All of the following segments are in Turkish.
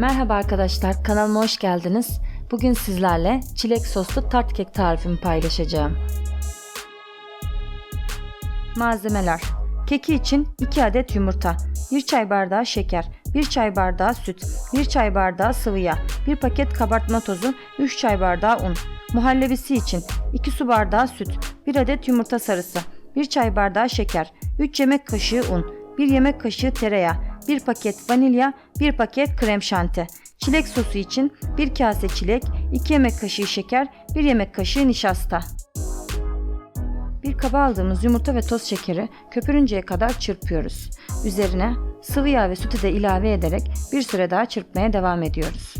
Merhaba arkadaşlar, kanalıma hoş geldiniz. Bugün sizlerle çilek soslu tart kek tarifimi paylaşacağım. Malzemeler Keki için 2 adet yumurta, 1 çay bardağı şeker, 1 çay bardağı süt, 1 çay bardağı sıvı yağ, 1 paket kabartma tozu, 3 çay bardağı un. Muhallebisi için 2 su bardağı süt, 1 adet yumurta sarısı, 1 çay bardağı şeker, 3 yemek kaşığı un, 1 yemek kaşığı tereyağı, 1 paket vanilya, 1 paket krem şanti. Çilek sosu için 1 kase çilek, 2 yemek kaşığı şeker, 1 yemek kaşığı nişasta. Bir kaba aldığımız yumurta ve toz şekeri köpürünceye kadar çırpıyoruz. Üzerine sıvı yağ ve sütü de ilave ederek bir süre daha çırpmaya devam ediyoruz.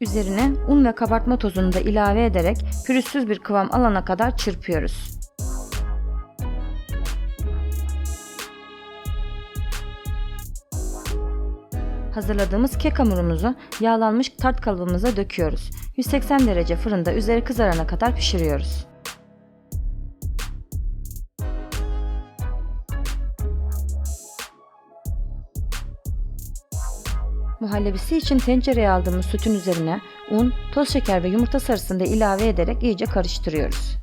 Üzerine un ve kabartma tozunu da ilave ederek pürüzsüz bir kıvam alana kadar çırpıyoruz. Hazırladığımız kek hamurumuzu yağlanmış tart kalıbımıza döküyoruz. 180 derece fırında üzeri kızarana kadar pişiriyoruz. Muhallebisi için tencereye aldığımız sütün üzerine un, toz şeker ve yumurta sarısını da ilave ederek iyice karıştırıyoruz.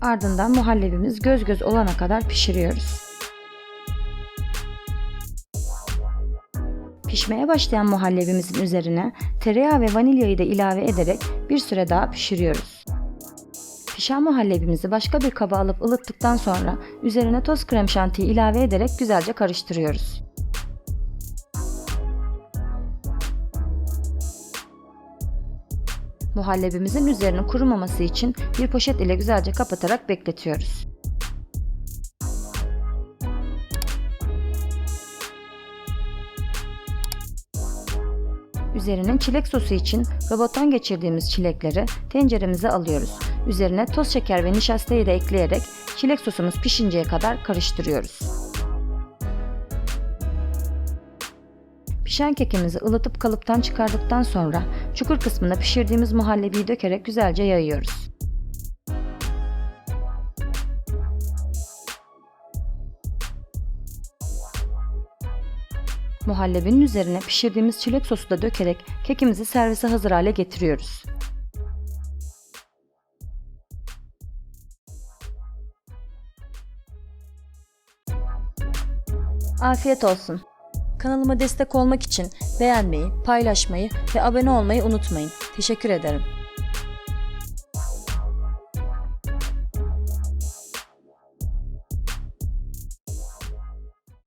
Ardından muhallebimiz göz göz olana kadar pişiriyoruz. Pişmeye başlayan muhallebimizin üzerine tereyağı ve vanilyayı da ilave ederek bir süre daha pişiriyoruz. Pişen muhallebimizi başka bir kaba alıp ılıttıktan sonra üzerine toz krem şantiyi ilave ederek güzelce karıştırıyoruz. Muhallebimizin üzerinin kurumaması için bir poşet ile güzelce kapatarak bekletiyoruz. Üzerinin çilek sosu için robottan geçirdiğimiz çilekleri tenceremize alıyoruz. Üzerine toz şeker ve nişastayı da ekleyerek çilek sosumuz pişinceye kadar karıştırıyoruz. Pişen kekimizi ılıtıp kalıptan çıkardıktan sonra çukur kısmına pişirdiğimiz muhallebiyi dökerek güzelce yayıyoruz. Muhallebinin üzerine pişirdiğimiz çilek sosu da dökerek kekimizi servise hazır hale getiriyoruz. Afiyet olsun. Kanalıma destek olmak için beğenmeyi, paylaşmayı ve abone olmayı unutmayın. Teşekkür ederim.